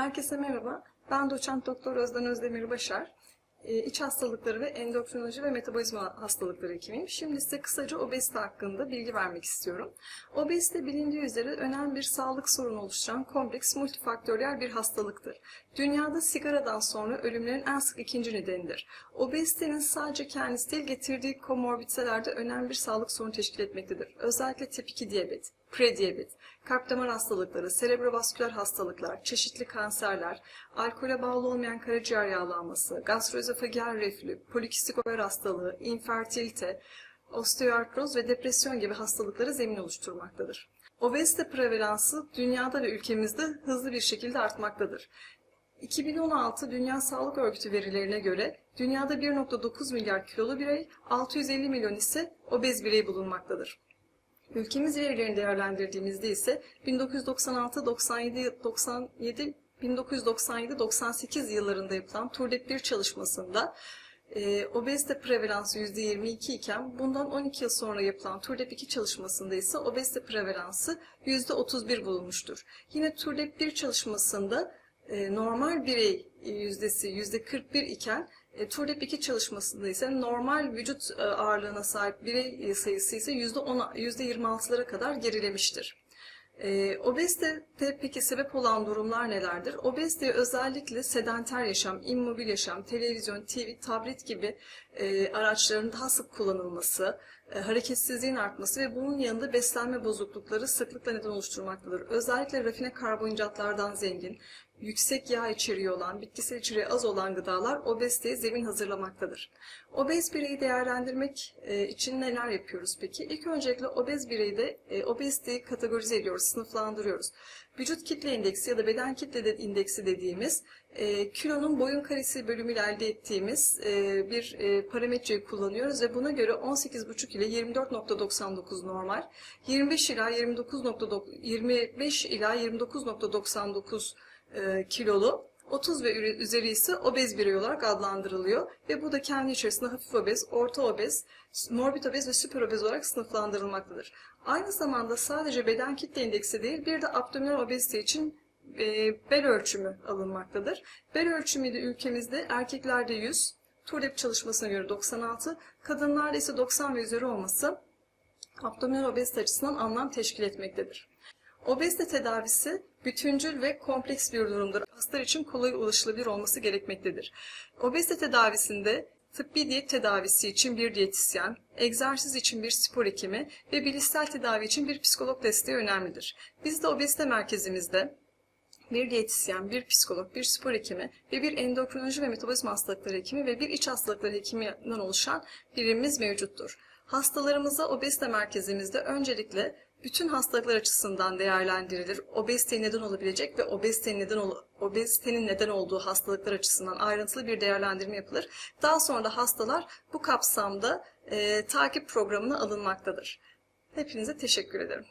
Herkese merhaba. Ben doçent doktor Özden Özdemir Başar. Ee, İç hastalıkları ve endokrinoloji ve metabolizma hastalıkları hekimiyim. Şimdi size kısaca obezite hakkında bilgi vermek istiyorum. Obezite bilindiği üzere önemli bir sağlık sorunu oluşturan kompleks multifaktöriyel bir hastalıktır. Dünyada sigaradan sonra ölümlerin en sık ikinci nedenidir. Obezitenin sadece kendisi değil getirdiği komorbiditelerde önemli bir sağlık sorunu teşkil etmektedir. Özellikle tip 2 diyabet, prediyabet, kalp damar hastalıkları, serebrovasküler hastalıklar, çeşitli kanserler, alkole bağlı olmayan karaciğer yağlanması, gastroözofagel reflü, polikistik over hastalığı, infertilite, osteoartroz ve depresyon gibi hastalıklara zemin oluşturmaktadır. Obezite prevalansı dünyada ve ülkemizde hızlı bir şekilde artmaktadır. 2016 Dünya Sağlık Örgütü verilerine göre dünyada 1.9 milyar kilolu birey, 650 milyon ise obez birey bulunmaktadır. Ülkemiz verilerini değerlendirdiğimizde ise 1996, 97, 97, 1997-98 yıllarında yapılan TÜRDEP 1 çalışmasında e, obezite prevalansı %22 iken bundan 12 yıl sonra yapılan TÜRDEP 2 çalışmasında ise obezite prevalansı %31 bulunmuştur. Yine TÜRDEP 1 çalışmasında e, normal birey yüzdesi %41 iken e, TÜRDEP 2 çalışmasında ise normal vücut e, ağırlığına sahip birey sayısı ise %10, %26'lara kadar gerilemiştir. E, obezitede peki sebep olan durumlar nelerdir? Obeziteye özellikle sedanter yaşam, immobil yaşam, televizyon, TV, tablet gibi e, araçların daha sık kullanılması, hareketsizliğin artması ve bunun yanında beslenme bozuklukları sıklıkla neden oluşturmaktadır. Özellikle rafine karbonhidratlardan zengin, yüksek yağ içeriği olan, bitkisel içeriği az olan gıdalar obeziteye zemin hazırlamaktadır. Obez bireyi değerlendirmek e, için neler yapıyoruz peki? İlk öncelikle obez bireyde e, obeziteyi kategorize ediyoruz, sınıflandırıyoruz. Vücut kitle indeksi ya da beden kitle indeksi dediğimiz e, kilonun boyun karesi bölümüyle elde ettiğimiz bir parametreyi kullanıyoruz ve buna göre 18,5 ile 24.99 normal, 25 ila 29.9 25 ila 29.99 e, kilolu, 30 ve üzeri ise obez birey olarak adlandırılıyor ve bu da kendi içerisinde hafif obez, orta obez, morbid obez ve süper obez olarak sınıflandırılmaktadır. Aynı zamanda sadece beden kitle indeksi değil bir de abdominal obezite için e, bel ölçümü alınmaktadır. Bel ölçümü de ülkemizde erkeklerde 100, TURDEP çalışmasına göre 96, kadınlarda ise 90 ve üzeri olması abdominal obezite açısından anlam teşkil etmektedir. Obezite tedavisi bütüncül ve kompleks bir durumdur. Hastalar için kolay ulaşılabilir olması gerekmektedir. Obezite tedavisinde tıbbi diyet tedavisi için bir diyetisyen, egzersiz için bir spor hekimi ve bilişsel tedavi için bir psikolog desteği önemlidir. Biz de obezite merkezimizde bir diyetisyen, bir psikolog, bir spor hekimi ve bir endokrinoloji ve metabolizma hastalıkları hekimi ve bir iç hastalıkları hekiminden oluşan birimimiz mevcuttur. Hastalarımıza obezite merkezimizde öncelikle bütün hastalıklar açısından değerlendirilir. Obezite neden olabilecek ve obezitenin neden ol obezitenin neden olduğu hastalıklar açısından ayrıntılı bir değerlendirme yapılır. Daha sonra da hastalar bu kapsamda e, takip programına alınmaktadır. Hepinize teşekkür ederim.